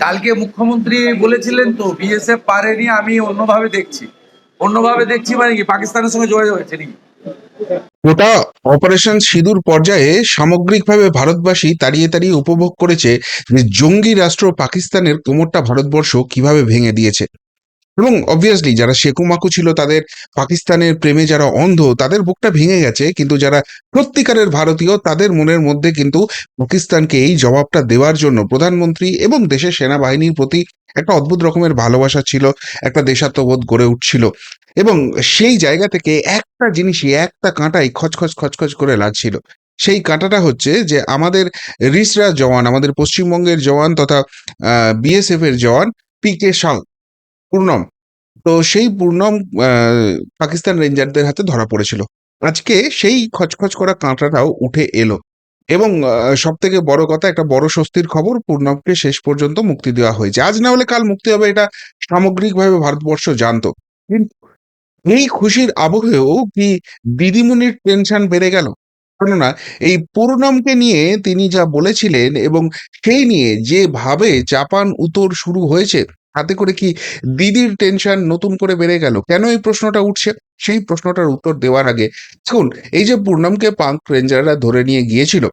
কালকে মুখ্যমন্ত্রী বলেছিলেন তো বিএসএফ পারেনি, আমি অন্যভাবে দেখছি। অন্যভাবে দেখছি মানে কি, পাকিস্তানের সঙ্গে যোগাযোগ হয়েছে নাকি? গোটা অপারেশন সিঁদুর পর্যায়ে সামগ্রিকভাবে ভারতবাসী তাড়িয়ে তাড়িয়ে উপভোগ করেছে যে জঙ্গি রাষ্ট্র পাকিস্তানের কোমরটা ভারতবর্ষ কীভাবে ভেঙে দিয়েছে। এবং অবভিয়াসলি যারা শেকু মাকু ছিল, তাদের পাকিস্তানের প্রেমে যারা অন্ধ, তাদের বুকটা ভেঙে গেছে। কিন্তু যারা সত্যিকারের ভারতীয়, তাদের মনের মধ্যে কিন্তু পাকিস্তানকে এই জবাবটা দেওয়ার জন্য প্রধানমন্ত্রী এবং দেশের সেনাবাহিনীর প্রতি একটা অদ্ভুত রকমের ভালোবাসা ছিল, একটা দেশাত্মবোধ গড়ে উঠছিল। এবং সেই জায়গা থেকে একটা জিনিসই, একটা কাঁটাই খচখচ খচখচ করে লাগছিল। সেই কাঁটাটা হচ্ছে যে আমাদের রিসরা জওয়ান, আমাদের পশ্চিমবঙ্গের জওয়ান তথা বিএসএফ এর জওয়ান পি কে সাং পূর্ণম। তো সেই পূর্ণম পাকিস্তান রেঞ্জারদের হাতে ধরা পড়েছিল। আজকে সেই খচখচ করা কাঁটাটাও উঠে এলো এবং সব থেকে বড় কথা, একটা বড় স্বস্তির খবর, পূর্ণমকে শেষ পর্যন্ত মুক্তি দেওয়া হয়েছে। আজ না হলে কাল মুক্তি হবে এটা সামগ্রিকভাবে ভারতবর্ষ জানত। কিন্তু এই খুশির আবহেও কি দিদিমণির টেনশন বেড়ে গেল? কেননা, এই পূর্ণমকে নিয়ে তিনি যা বলেছিলেন এবং সেই নিয়ে যেভাবে চাপান উত্তর শুরু হয়েছে তাতে করে কি দিদির টেনশন নতুন করে বেড়ে গেল? কেন এই প্রশ্নটা উঠছে? সেই প্রশ্নটার উত্তর দেওয়ার আগে দেখুন, এই যে পূর্ণমকে পাঙ্ক রেঞ্জাররা ধরে নিয়ে গিয়েছিল,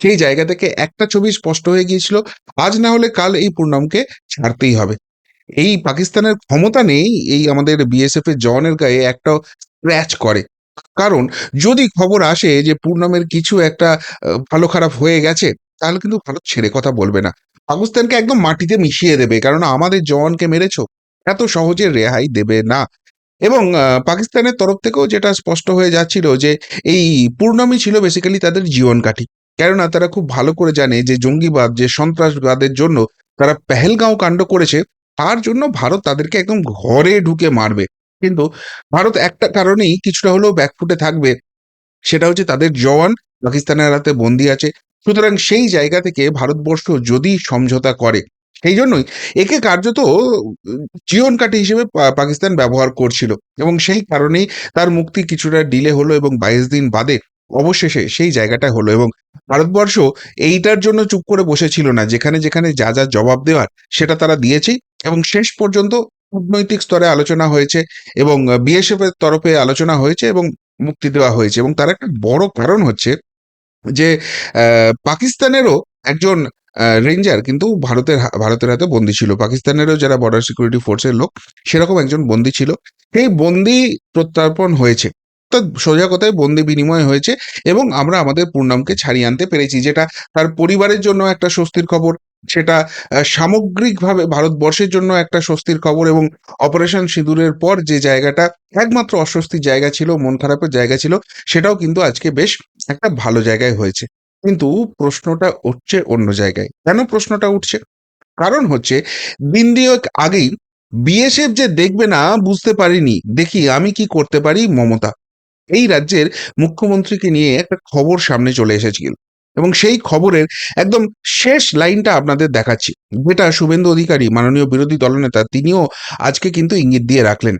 সেই জায়গা থেকে একটা ছবি স্পষ্ট হয়ে গিয়েছিল, আজ না হলে কাল এই পূর্ণমকে ছাড়তেই হবে। এই পাকিস্তানের ক্ষমতা নেই, এই আমাদের বিএসএফ এর জওয়ানের গায়ে একটা স্ক্র্যাচ করে। কারণ, যদি খবর আসে যে পূর্ণমের কিছু একটা ভালো খারাপ হয়ে গেছে, তাহলে কিন্তু ভারত ছেড়ে কথা বলবে না। পাকিস্তানকে একদম মাটিতে মিশিয়ে দেবে কারণ আমাদের জওয়ানকে মেরেছো, এত সহজে রেহাই দেবে না। এবং পাকিস্তানের তরফ থেকেও যেটা স্পষ্ট হয়ে যাচ্ছিল যে, এই পূর্ণমী ছিল বেসিক্যালি তাদের জীবন কাঠি কেননা তারা খুব ভালো করে জানে যে, জঙ্গিবাদ, যে সন্ত্রাসবাদের জন্য তারা পেহেলগাঁও কাণ্ড করেছে, তার জন্য ভারত তাদেরকে একদম ঘরে ঢুকে মারবে। কিন্তু ভারত একটা কারণেই কিছুটা হলেও ব্যাকফুটে থাকবে, সেটা হচ্ছে তাদের জওয়ান, পাকিস্তানের হাতে বন্দি আছে। সুতরাং সেই জায়গা থেকে ভারতবর্ষ যদি সমঝোতা করে, সেই জন্যই একে কার্যত জীবন কাঠি হিসেবে পাকিস্তান ব্যবহার করছিল এবং সেই কারণেই তার মুক্তি কিছুটা ডিলে হলো এবং বাইশ দিন বাদে অবশেষে সেই জায়গাটা হলো এবং ভারতবর্ষ এইটার জন্য চুপ করে বসেছিল না, যেখানে যেখানে যা যা জবাব দেওয়ার সেটা তারা দিয়েছেই এবং শেষ পর্যন্ত কূটনৈতিক স্তরে আলোচনা হয়েছে এবং বিএসএফ এর তরফে আলোচনা হয়েছে এবং মুক্তি দেওয়া হয়েছে এবং তার একটা বড় কারণ হচ্ছে যে পাকিস্তানেরও একজন রেঞ্জার কিন্তু ভারতের ভারতের হাতে বন্দী ছিল। পাকিস্তানেরও যারা বর্ডার সিকিউরিটি ফোর্সের লোক, সেরকম একজন বন্দি ছিল। সেই বন্দি প্রত্যর্পণ হয়েছে। অর্থাৎ সোজা কথায় বন্দি বিনিময় হয়েছে এবং আমরা আমাদের পূর্ণামকে ছাড়িয়ে আনতে পেরেছি, যেটা তার পরিবারের জন্য একটা স্বস্তির খবর। সেটা সামগ্রিকভাবে ভারতবর্ষের জন্য একটা স্বস্তির খবর এবং অপারেশন সিঁদুরের পর যে জায়গাটা একমাত্র অস্বস্তির জায়গা ছিল, মন খারাপের জায়গা ছিল, সেটাও কিন্তু আজকে বেশ একটা ভালো জায়গায় হয়েছে। কিন্তু প্রশ্নটা উঠছে অন্য জায়গায়। কেন প্রশ্নটা উঠছে? কারণ হচ্ছে, দিন দিয়েক আগেই বিএসএফ যে দেখবে না, বুঝতে পারিনি, দেখি আমি কি করতে পারি মমতা। এই রাজ্যের মুখ্যমন্ত্রীকে নিয়ে একটা খবর সামনে চলে এসেছিল। এবং সেই খবরের একদম শেষ লাইনটা আপনাদের দেখাচ্ছি। যেটা শুভেন্দু অধিকারী, মাননীয় বিরোধী দলনেতা, তিনিও আজকে কিন্তু ইঙ্গিত দিয়ে রাখলেন।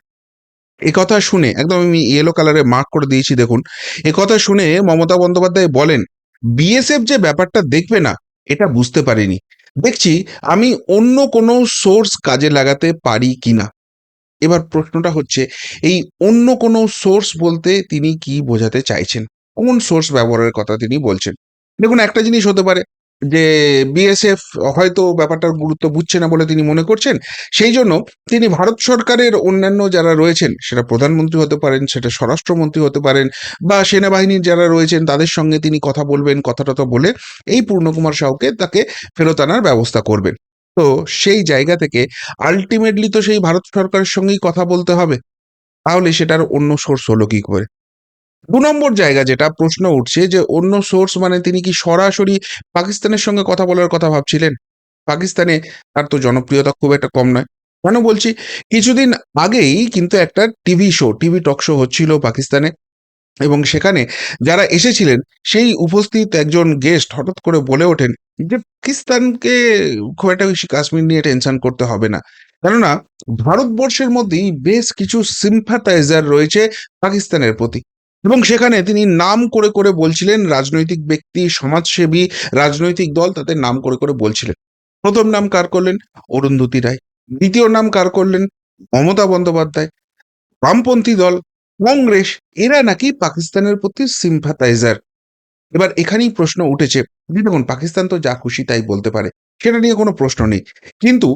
এ কথা শুনে, একদম আমি ইয়েলো কালারে মার্ক করে দিয়েছি, দেখুন। এ কথা শুনে মমতা বন্দ্যোপাধ্যায় বলেন বিএসএফ যে ব্যাপারটা দেখবে না, এটা বুঝতে পারিনি। দেখছি, আমি অন্য কোনো সোর্স কাজে লাগাতে পারি কিনা? এবার প্রশ্নটা হচ্ছে, এই অন্য কোনো সোর্স বলতে তিনি কি বোঝাতে চাইছেন? কোন সোর্স ব্যবহারের কথা তিনি বলছেন? দেখুন, একটা জিনিস হতে পারে যে বিএসএফ হয়তো ব্যাপারটার গুরুত্ব বুঝছে না বলে তিনি মনে করছেন। সেই জন্য তিনি ভারত সরকারের অন্যান্য যারা রয়েছেন, সেটা প্রধানমন্ত্রী হতে পারেন, সেটা স্বরাষ্ট্রমন্ত্রী হতে পারেন, বা সেনাবাহিনীর যারা রয়েছেন, তাদের সঙ্গে তিনি কথা বলবেন কথা টথা বলে এই পূর্ণকুমার সাউকে তাকে ফেরত আনার ব্যবস্থা করবেন। তো সেই জায়গা থেকে আলটিমেটলি তো সেই ভারত সরকারের সঙ্গেই কথা বলতে হবে। তাহলে সেটার অন্য সোর্স হলো কি করে? দু নম্বর জায়গা যেটা প্রশ্ন উঠছে যে অন্য সোর্স মানে তিনি কি সরাসরি পাকিস্তানের সঙ্গে কথা বলার কথা ভাবছিলেন? পাকিস্তানে তার তো জনপ্রিয়তা খুব একটা কম নয়। কেন বলছি? কিছুদিন আগেই কিন্তু একটা TV show TV talk show হচ্ছিল পাকিস্তানে এবং সেখানে যারা এসেছিলেন সেই উপস্থিত একজন গেস্ট হঠাৎ করে বলে ওঠেন যে পাকিস্তানকে খুব একটা বেশি কাশ্মীর নিয়ে টেনশন করতে হবে না। কেননা ভারতবর্ষের মধ্যেই বেশ কিছু সিম্পাথাইজার রয়েছে পাকিস্তানের প্রতি। এবং সেখানে তিনি নাম করে করে বলছিলেন, রাজনৈতিক ব্যক্তি, সমাজসেবী, রাজনৈতিক দল, তাদের নাম করে করে বলছিলেন। প্রথম নাম কার করলেন? অরুন্ধতী রায়। দ্বিতীয় নাম কার করলেন? মমতা বন্দ্যোপাধ্যায়। বামপন্থী দল, কংগ্রেস, এরা নাকি পাকিস্তানের প্রতি সিম্পাথাইজার এবার এখানেই প্রশ্ন উঠেছে। দেখুন, পাকিস্তান তো যা খুশি তাই বলতে পারে, সেটা নিয়ে কোনো প্রশ্ন নেই। কিন্তু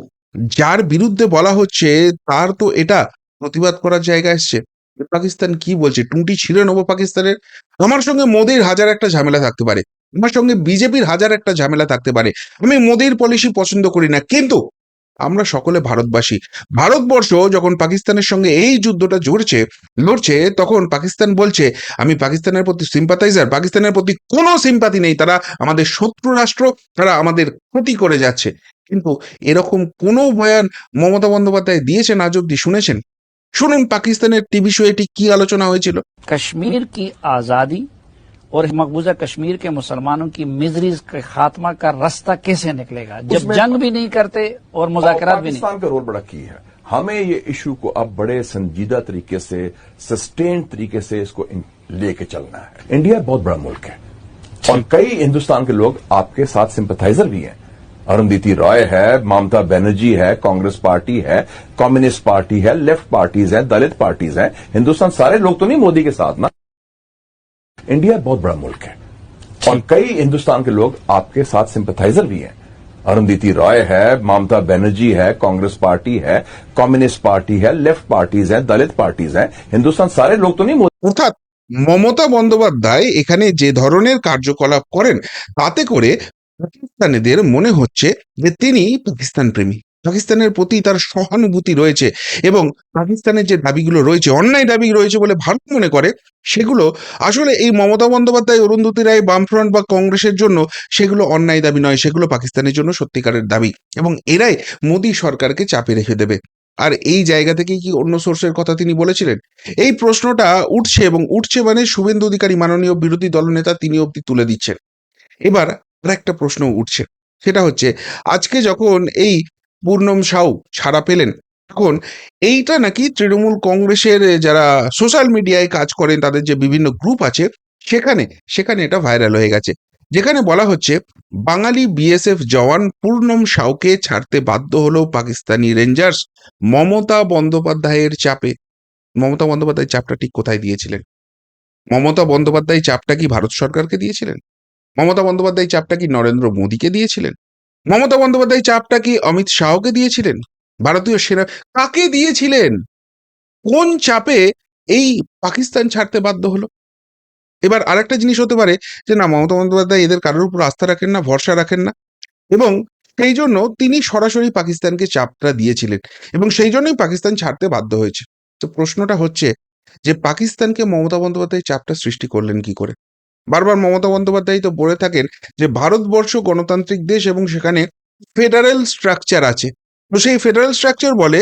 যার বিরুদ্ধে বলা হচ্ছে, তার তো এটা প্রতিবাদ করার জায়গা এসছে। পাকিস্তান কি বলছে? টুটি ছিঁড়ে নেব পাকিস্তানের? আমার সঙ্গে মোদির হাজার একটা ঝামেলা থাকতে পারে। আমার সঙ্গে বিজেপির হাজার একটা ঝামেলা থাকতে পারে। আমি মোদির পলিসি পছন্দ করি না। কিন্তু আমরা সকলে ভারতবাসী। ভারতবর্ষ যখন পাকিস্তানের সঙ্গে এই যুদ্ধটা জড়ছে, লড়ছে, তখন পাকিস্তান বলছে, আমি পাকিস্তানের প্রতি সিম্পাথাইজার পাকিস্তানের প্রতি কোনো সিম্পাতি নেই। তারা আমাদের শত্রু রাষ্ট্র, তারা আমাদের ক্ষতি করে যাচ্ছে। কিন্তু এরকম কোনো বয়ান মমতা বন্দ্যোপাধ্যায় দিয়েছেন আজ অব্দি শুনেছেন? শুনুন পাকিস্তানের টিভি শো এটি কি আলোচনা হয়েছিল कश्मीर की आज़ादी और मकबूजा कश्मीर के मुसलमानों की मिजरीज के खात्मा का रास्ता कैसे निकलेगा जब उसमें- जंग भी नहीं करते और मुजाकरात भी नहीं पाकिस्तान का रोल बड़ा की है हमें ये इशू को अब बड़े संजीदा तरीके से सस्टेन तरीके से इसको इन- लेके चलना है इंडिया बहुत बड़ा मुल्क है और कई हिंदुस्तान के लोग आपके साथ सिंपथाइजर भी हैं अरुंधति रॉय है ममता बनर्जी है कांग्रेस पार्टी है कम्युनिस्ट पार्टी है लेफ्ट पार्टीज है दलित पार्टीज हैं हिंदुस्तान सारे लोग तो नहीं मोदी के साथ ना इंडिया बहुत बड़ा मुल्क है और कई हिंदुस्तान के लोग आपके साथ सिंपथाइजर भी हैं अरुंधति रॉय है ममता बनर्जी है कांग्रेस पार्टी है कम्युनिस्ट पार्टी है लेफ्ट पार्टीज है दलित पार्टीज हैं हिंदुस्तान सारे लोग तो नहीं मोदी অর্থাৎ মমতা বন্দ্যোপাধ্যায় এখানে যে ধরনের কার্যকলাপ করেন তাতে করে পাকিস্তানিদের মনে হচ্ছে যে তিনি পাকিস্তান প্রেমী। পাকিস্তানের প্রতি তার সহানুভূতি রয়েছে এবং পাকিস্তানের যে দাবিগুলো রয়েছে, অন্যায় দাবি রয়েছে বলে ভারত মনে করে, সেগুলো আসলে এই মমতা বন্দ্যোপাধ্যায়, অরুন্ধতী রায়, বামফ্রন্ট বা কংগ্রেসের জন্য সেগুলো অন্যায় দাবি নয়, সেগুলো পাকিস্তানের জন্য সত্যিকারের দাবি এবং এরাই মোদী সরকারকে চাপে রেখে দেবে। আর এই জায়গা থেকে কি অন্য সোর্সের কথা তিনি বলেছিলেন? এই প্রশ্নটা উঠছে এবং উঠছে মানে শুভেন্দু অধিকারী মাননীয় বিরোধী দলনেতা তিনি অব্দি তুলে দিচ্ছেন। এবার আর একটা প্রশ্ন উঠছে। সেটা হচ্ছে, আজকে যখন এই পূর্ণম সাউ ছাড়া পেলেন, তখন এইটা নাকি তৃণমূল কংগ্রেসের যারা সোশ্যাল মিডিয়ায় কাজ করেন, তাদের যে বিভিন্ন গ্রুপ আছে, সেখানে সেখানে এটা ভাইরাল হয়ে গেছে। যেখানে বলা হচ্ছে, বাঙালি বিএসএফ জওয়ান পূর্ণম সাউকে ছাড়তে বাধ্য হলো পাকিস্তানি রেঞ্জার্স মমতা বন্দ্যোপাধ্যায়ের চাপে। মমতা বন্দ্যোপাধ্যায় চাপটা ঠিক কোথায় দিয়েছিলেন? মমতা বন্দ্যোপাধ্যায় চাপটা কি ভারত সরকারকে দিয়েছিলেন? মমতা বন্দ্যোপাধ্যায় চাপটা কি নরেন্দ্র মোদীকে দিয়েছিলেন? মমতা বন্দ্যোপাধ্যায় চাপটা কি অমিত শাহকে দিয়েছিলেন? ভারতীয় সেনা কাকে দিয়েছিলেন? কোন চাপে এই পাকিস্তান ছাড়তে বাধ্য হলো? এবার আরেকটা জিনিস হতে পারে যে, না, মমতা বন্দ্যোপাধ্যায় এদের কারোর উপর আস্থা রাখেন না, ভরসা রাখেন না এবং সেই জন্য তিনি সরাসরি পাকিস্তানকে চাপটা দিয়েছিলেন এবং সেই জন্যই পাকিস্তান ছাড়তে বাধ্য হয়েছে। তো প্রশ্নটা হচ্ছে যে, পাকিস্তানকে মমতা বন্দ্যোপাধ্যায় চাপটা সৃষ্টি করলেন কি করে? বারবার মমতা বন্দ্যোপাধ্যায় তো বলে থাকেন যে ভারতবর্ষ গণতান্ত্রিক দেশ এবং সেখানে ফেডারেল স্ট্রাকচার আছে। তো সেই ফেডারেল স্ট্রাকচার বলে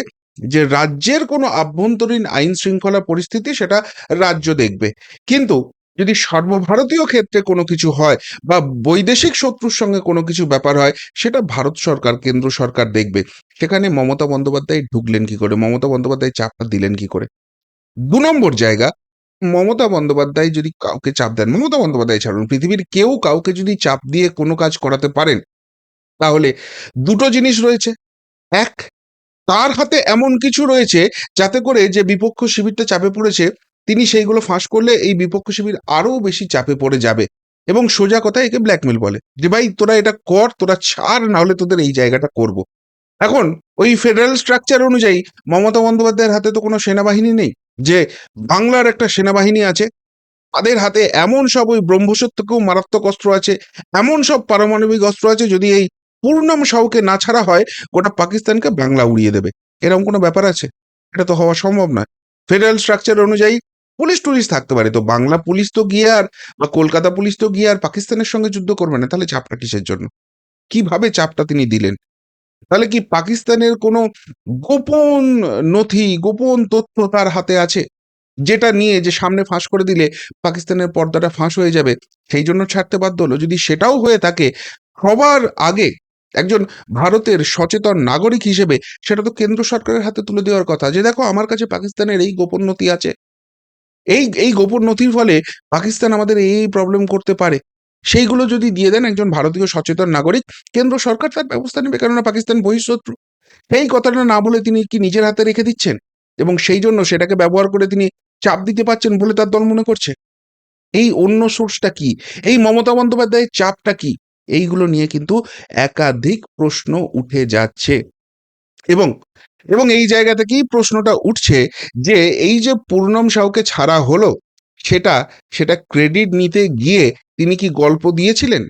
যে রাজ্যের কোনো আভ্যন্তরীণ আইন শৃঙ্খলা পরিস্থিতি সেটা রাজ্য দেখবে। কিন্তু যদি সর্বভারতীয় ক্ষেত্রে কোনো কিছু হয় বা বৈদেশিক শত্রুর সঙ্গে কোনো কিছু ব্যাপার হয়, সেটা ভারত সরকার, কেন্দ্র সরকার দেখবে। সেখানে মমতা বন্দ্যোপাধ্যায় ঢুকলেন কি করে? মমতা বন্দ্যোপাধ্যায় চাপটা দিলেন কি করে? দু নম্বর জায়গা মমতা বন্দ্যোপাধ্যায় যদি কাউকে চাপ দেন, মমতা বন্দ্যোপাধ্যায় ছাড়ুন, পৃথিবীর কেউ কাউকে যদি চাপ দিয়ে কোনো কাজ করাতে পারেন, তাহলে দুটো জিনিস রয়েছে। এক, তার হাতে এমন কিছু রয়েছে যাতে করে যে বিপক্ষ শিবিরটা চাপে পড়েছে, তিনি সেইগুলো ফাঁস করলে এই বিপক্ষ শিবির আরও বেশি চাপে পড়ে যাবে এবং সোজা কথা একে ব্ল্যাকমেল বলে যে, ভাই, তোরা এটা কর, তোরা ছাড়, না হলে তোদের এই জায়গাটা করব। এখন, ওই ফেডারেল স্ট্রাকচার অনুযায়ী মমতা বন্দ্যোপাধ্যায়ের হাতে তো কোনো সেনাবাহিনী নেই। যে বাংলার একটা সেনাবাহিনী আছে, তাদের হাতে এমন সব ওই ব্রহ্মসের থেকেও মারাত্মক অস্ত্র আছে, এমন সব পারমাণবিক অস্ত্র আছে যদি এই পূর্ণম সাউকে না ছাড়া হয়, গোটা পাকিস্তানকে বাংলা উড়িয়ে দেবে। এরকম কোনো ব্যাপার আছে? এটা তো হওয়া সম্ভব নয়। ফেডারেল স্ট্রাকচার অনুযায়ী পুলিশ টুলিশ থাকতে পারে, তো বাংলা পুলিশ তো গিয়ে আর বা কলকাতা পুলিশ তো গিয়ে আর পাকিস্তানের সঙ্গে যুদ্ধ করবে না, তাহলে চাপটা কিসের জন্য? কীভাবে চাপটা তিনি দিলেন? তাহলে কি পাকিস্তানের কোনো গোপন নথি, গোপন তথ্য তার হাতে আছে? যেটা নিয়ে যে সামনে ফাঁস করে দিলে পাকিস্তানের পর্দাটা ফাঁস হয়ে যাবে, সেই জন্য ছাড়তে বাধ্য হলো। যদি সেটাও হয়ে থাকে, সবার আগে একজন ভারতের সচেতন নাগরিক হিসেবে সেটা তো কেন্দ্র সরকারের হাতে তুলে দেওয়ার কথা যে, দেখো, আমার কাছে পাকিস্তানের এই গোপন নথি আছে। এই এই গোপন নথির ফলে পাকিস্তান আমাদের এই প্রবলেম করতে পারে। সেইগুলো যদি দিয়ে দেন একজন ভারতীয় সচেতন নাগরিক, কেন্দ্র সরকার তার ব্যবস্থা নেবে। কেননা পাকিস্তান বহিঃশত্রু। সেই কথাটা না বলে তিনি কি নিজের হাতে রেখে দিচ্ছেন? এবং সেই জন্য সেটাকে ব্যবহার করে তিনি চাপ দিতে পারছেন বলে তার দল মনে করছে? এই অন্য সোর্সটা কি? এই মমতা বন্দ্যোপাধ্যায়ের চাপটা কি? এইগুলো নিয়ে কিন্তু একাধিক প্রশ্ন উঠে যাচ্ছে। এবং এবং এই জায়গা থেকেই প্রশ্নটা উঠছে যে, এই যে পূর্ণম সাউকে ছাড়া হলো, সেটা সেটা ক্রেডিট নিতে গিয়ে তিনি কি গল্প দিয়েছিলেন?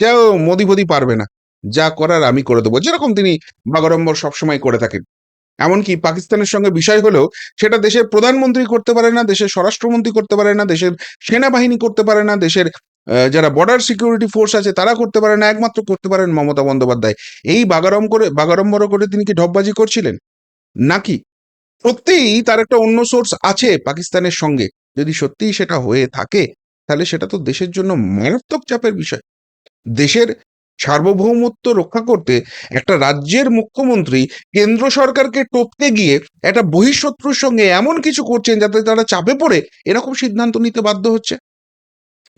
যা মোদি ফদি পারবে না। যা করার আমি করে দেবো। যেরকম তিনি বাগড়ম্বর সবসময় করে থাকেন। এমনকি পাকিস্তানের সঙ্গে বিষয় হলেও সেটা দেশের প্রধানমন্ত্রী করতে পারে না, দেশের স্বরাষ্ট্রমন্ত্রী করতে পারে না, দেশের সেনাবাহিনী করতে পারে না, দেশের যারা বর্ডার সিকিউরিটি ফোর্স আছে তারা করতে পারে না, একমাত্র করতে পারেন মমতা বন্দ্যোপাধ্যায়। এই বাগারম করে বাগাড়ম্বর করে তিনি কি ঢপবাজি করছিলেন? নাকি? সত্যিই তার একটা অন্য সোর্স আছে পাকিস্তানের সঙ্গে। যদি সত্যিই সেটা হয়ে থাকে তাহলে সেটা তো দেশের জন্য মারাত্মক চাপের বিষয়। দেশের সার্বভৌমত্ব রক্ষা করতে একটা রাজ্যের মুখ্যমন্ত্রী কেন্দ্র সরকারকে টপকে গিয়ে একটা বহিঃশত্রুর সঙ্গে এমন কিছু করছেন যাতে তারা চাপে পড়ে, এরকম সিদ্ধান্ত নিতে বাধ্য হচ্ছে।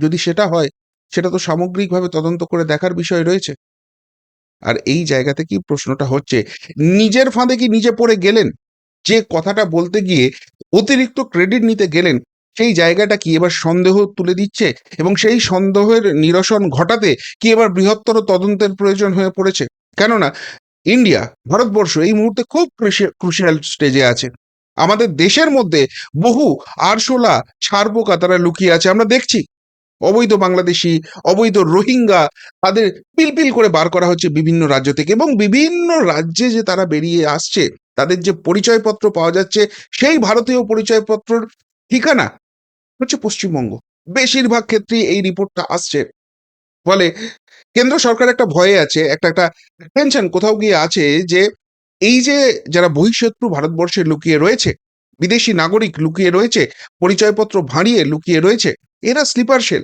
যদি সেটা হয়, সেটা তো সামগ্রিকভাবে তদন্ত করে দেখার বিষয় রয়েছে। আর এই জায়গা থেকেই প্রশ্নটা হচ্ছে, নিজের ফাঁদে কি নিজে পড়ে গেলেন? যে কথাটা বলতে গিয়ে অতিরিক্ত ক্রেডিট নিতে গেলেন সেই জায়গাটা কি এবার সন্দেহ তুলে দিচ্ছে? এবং সেই সন্দেহের নিরসন ঘটাতে কি এবার বৃহত্তর তদন্তের প্রয়োজন হয়ে পড়েছে? কেননা, ইন্ডিয়া, ভারতবর্ষ এই মুহূর্তে খুব ক্রুশিয়াল স্টেজে আছে। আমাদের দেশের মধ্যে বহু আরশোলা ছারপোকা তারা লুকিয়ে আছে। আমরা দেখছি, অবৈধ বাংলাদেশি, অবৈধ রোহিঙ্গা তাদের পিলপিল করে বার করা হচ্ছে বিভিন্ন রাজ্য থেকে এবং বিভিন্ন রাজ্যে যে তারা বেরিয়ে আসছে, তাদের যে পরিচয়পত্র পাওয়া যাচ্ছে, সেই ভারতীয় পরিচয়পত্রের ঠিকানা হচ্ছে পশ্চিমবঙ্গ। বেশিরভাগ ক্ষেত্রেই এই রিপোর্টটা আসছে। ফলে কেন্দ্র সরকার একটা ভয়ে আছে, একটা একটা টেনশন কোথাও গিয়ে আছে যে এই যে যারা বহিঃশত্রু ভারতবর্ষে লুকিয়ে রয়েছে, বিদেশি নাগরিক লুকিয়ে রয়েছে, পরিচয়পত্র ভাঁড়িয়ে লুকিয়ে রয়েছে, এরা স্লিপার সেল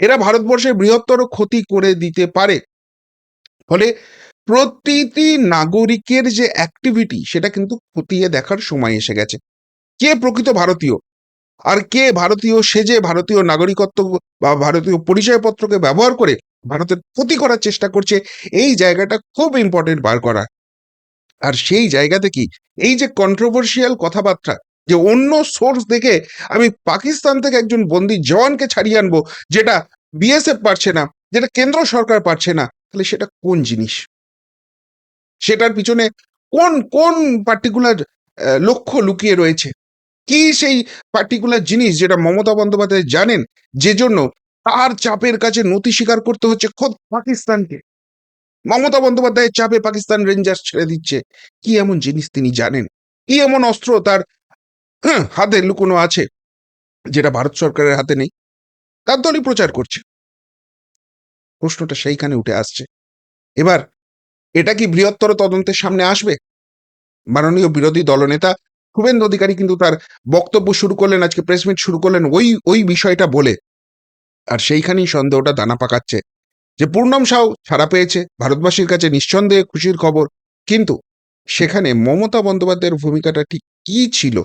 এরা ভারতবর্ষের বৃহত্তর ক্ষতি করে দিতে পারে। ফলে প্রতিটি নাগরিকের যে অ্যাক্টিভিটি সেটা কিন্তু খতিয়ে দেখার সময় এসে গেছে। কে প্রকৃত ভারতীয়? আর কে ভারতীয় সেজে ভারতীয় নাগরিকত্ব বা ভারতীয় পরিচয়পত্রকে ব্যবহার করে ভারতের ক্ষতি করার চেষ্টা করছে, এই জায়গাটা খুব ইম্পর্টেন্ট বার করা। আর সেই জায়গা থেকে এই যে কন্ট্রোভার্সিয়াল কথাবার্তা, যে অন্য সোর্স দেখে আমি পাকিস্তান থেকে একজন বন্দি জওয়ানকে ছাড়িয়ে আনব, যেটা বিএসএফ পারছে না, যেটা কেন্দ্র সরকার পারছে না, তাহলে সেটা কোন জিনিস? সেটার পিছনে কোন কোন পার্টিকুলার লক্ষ্য লুকিয়ে রয়েছে? কি সেই পার্টিকুলার জিনিস যেটা মমতা বন্দ্যোপাধ্যায় জানেন? যে জন্য তার চাপের কাছে নথি স্বীকার করতে হচ্ছে খোদ পাকিস্তানকে। মমতা বন্দ্যোপাধ্যায়ের চাপে পাকিস্তান রেঞ্জার্স ছেড়ে দিচ্ছে। কি এমন জিনিস তিনি জানেন? কি এমন অস্ত্র তার হ্যাঁ, হাতে লুকোনো আছে যেটা ভারত সরকারের হাতে নেই? তার দলই প্রচার করছে। প্রশ্নটা সেইখানে উঠে আসছে। এবার এটা কি বৃহত্তর তদন্তের সামনে আসবে? মাননীয় বিরোধী দলনেতা শুভেন্দু অধিকারী কিন্তু তার বক্তব্য শুরু করলেন, আজকে প্রেস মিট শুরু করলেন, ওই ওই বিষয়টা বলে। আর সেইখানেই সন্দেহটা দানা পাকাচ্ছে যে পূর্ণম সাউ ছাড়া পেয়েছে, ভারতবাসীর কাছে নিঃসন্দেহে খুশির খবর। কিন্তু সেখানে মমতা বন্দ্যোপাধ্যায়ের ভূমিকাটা ঠিক কি ছিল?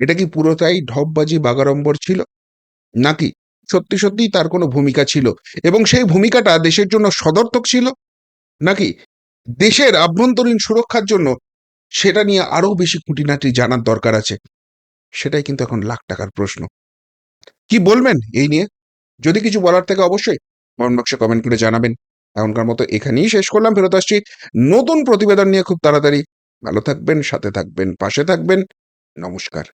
এটা কি পুরোটাই ঢপবাজি বাগাড়ম্বর ছিল? নাকি সত্যি সত্যিই তার কোনো ভূমিকা ছিল? এবং সেই ভূমিকাটা দেশের জন্য সদর্থক ছিল? নাকি দেশের আভ্যন্তরীণ সুরক্ষার জন্য সেটা নিয়ে আরও বেশি খুঁটিনাটি জানার দরকার আছে। সেটাই কিন্তু এখন লাখ টাকার প্রশ্ন। কি বলবেন এই নিয়ে? যদি কিছু বলার থেকে অবশ্যই কমেন্ট বক্সে কমেন্ট করে জানাবেন। এখনকার মতো এখানেই শেষ করলাম, ফেরত আসছি নতুন প্রতিবেদন নিয়ে খুব তাড়াতাড়ি। ভালো থাকবেন, সাথে থাকবেন, পাশে থাকবেন। নমস্কার।